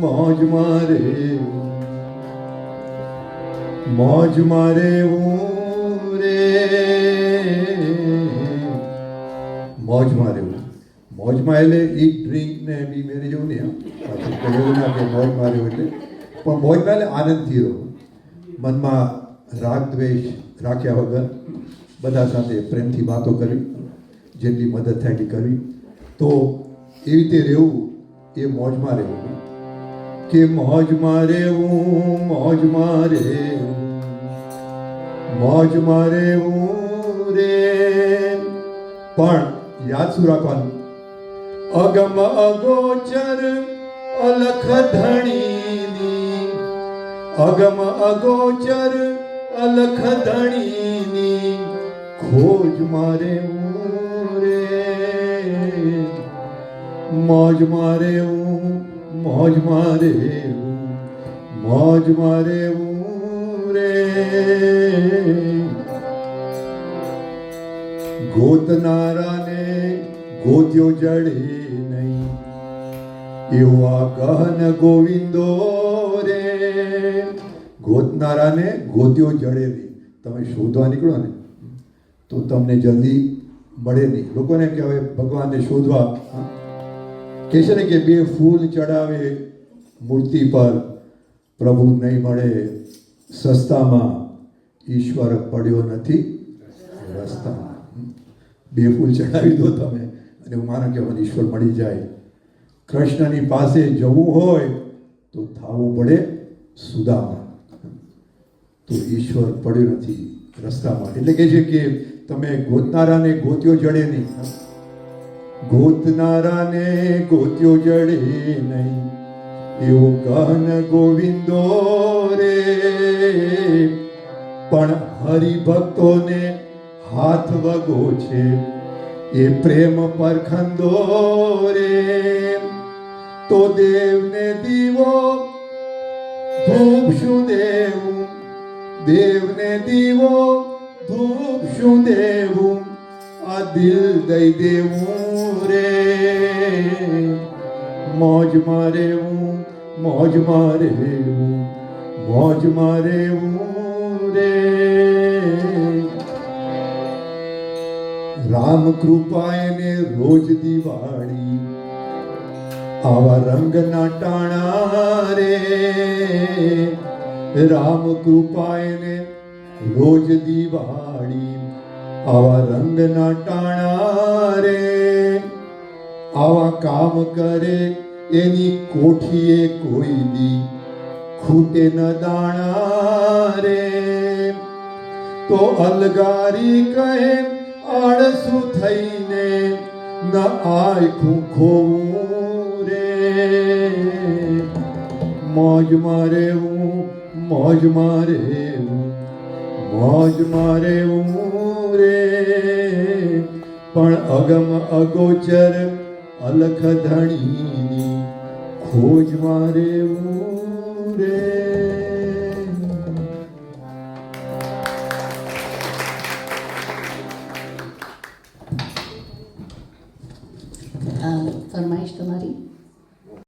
મોજ મારે. મોજ મારે રે. મોજ મારે મોજમાં એટલે ઈટ ડ્રિંક ને બી મેરે જેવું નહીં. એવું ના કે મોજ મારે એટલે. પણ મોજમાં એટલે આનંદથી રહો. મનમાં રાગ દ્વેષ રાખ્યા વગર બધા સાથે પ્રેમથી વાતો કરવી, જેટલી મદદ થાય એટલી કરવી. તો એવી રીતે રહેવું એ મોજમાં રહેવું કે મોજમાં રહેવું મોજમાં રહેવું મોજમાં રહેવું રે. પણ યાદ શું રાખવાનું? અગમ અગોચર અલખ ધણીની. અગમ અગોચર અલખ ધણીની. ખોજ મારે રે. મોજ મારે હું, મોજ મારે હું, મોજ મારે હું રે. ગોતનારાને ગોત્યો જડે નહીં, એવો આ ગહન ગોવિંદો રે. ગોતનારાને ગોત્યો જડે નહીં. તમે શોધવા નીકળો ને, તો તમને જલ્દી મળે નહીં. લોકોને કે હવે ભગવાનને શોધવા? કહે છે ને કે બે ફૂલ ચડાવે, મૂર્તિ પર પ્રભુ નહીં મળે, સસ્તામાં ઈશ્વર પડ્યો નથી, રસ્તામાં. બે ફૂલ ચડાવી દો તમે, અને હું મારા કે મને ઈશ્વર મળી જાય. કૃષ્ણની પાસે જવું હોય તો થાવું પડે સુદામાં. તો ઈશ્વર પડ્યો નથી રસ્તામાં. એટલે કે છે કે તમે ગોતનારાને ગોત્યો જડે નહીં. ગોતનારાને ગોત્યો જડે નહીં. એવું કહન ગોવિંદો રે. પણ હરિભક્તોને હાથ વગો છે. એ પ્રેમ પરખંદો રે. તો દેવને દીવો ધૂપ શું દેવું. દેવને દીવો ધૂપ શું દેવું. આ દિલ દઈ દેવું. રે મોજ મારે હું મોજ મારે હું મોજ મારે હું રે રામ કૃપાએ રોજ દિવાળી આવા રંગના ટાણા રે રામ કૃપાએ રોજ દિવાળી આવા રંગના ટાણા રે આવા કામ કરે એની કોઠીએ કોઈ દી ખૂટે ન દાણા રે. તો અલગારી કહે, આળસુ થઈને ન આખું ખોવું રે. મોજ મારે હું, મોજ મારે હું, મોજ મારે હું રે. પણ અગમ અગોચર અલખ ધણીની ખોજમાં રેવું રે ફરમાઈશ તમારી?